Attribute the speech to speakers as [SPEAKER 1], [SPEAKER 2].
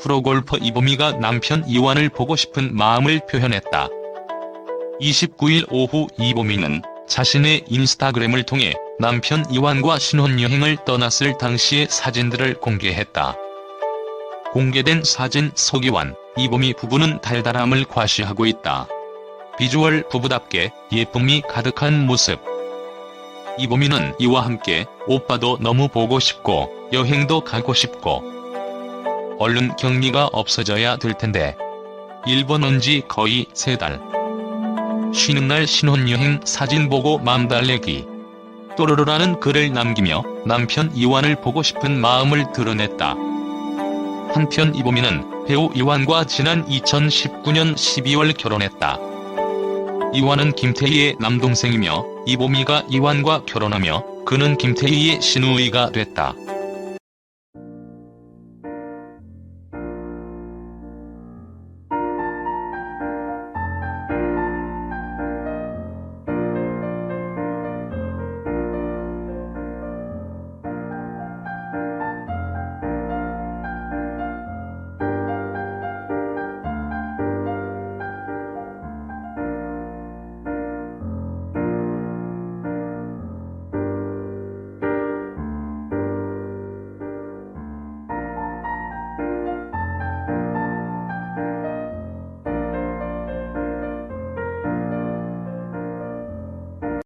[SPEAKER 1] 프로골퍼 이보미가 남편 이완을 보고 싶은 마음을 표현했다. 29일 오후 이보미는 자신의 인스타그램을 통해 남편 이완과 신혼여행을 떠났을 당시의 사진들을 공개했다. 공개된 사진 속 이완, 이보미 부부는 달달함을 과시하고 있다. 비주얼 부부답게 예쁨이 가득한 모습. 이보미는 이와 함께 오빠도 너무 보고 싶고 여행도 가고 싶고 얼른 격리가 없어져야 될 텐데 일본 온 지 거의 세 달. 쉬는 날 신혼여행 사진 보고 맘 달래기. 또르르라는 글을 남기며 남편 이완을 보고 싶은 마음을 드러냈다. 한편 이보미는 배우 이완과 지난 2019년 12월 결혼했다. 이완은 김태희의 남동생이며 이보미가 이완과 결혼하며 그는 김태희의 시누이가 됐다.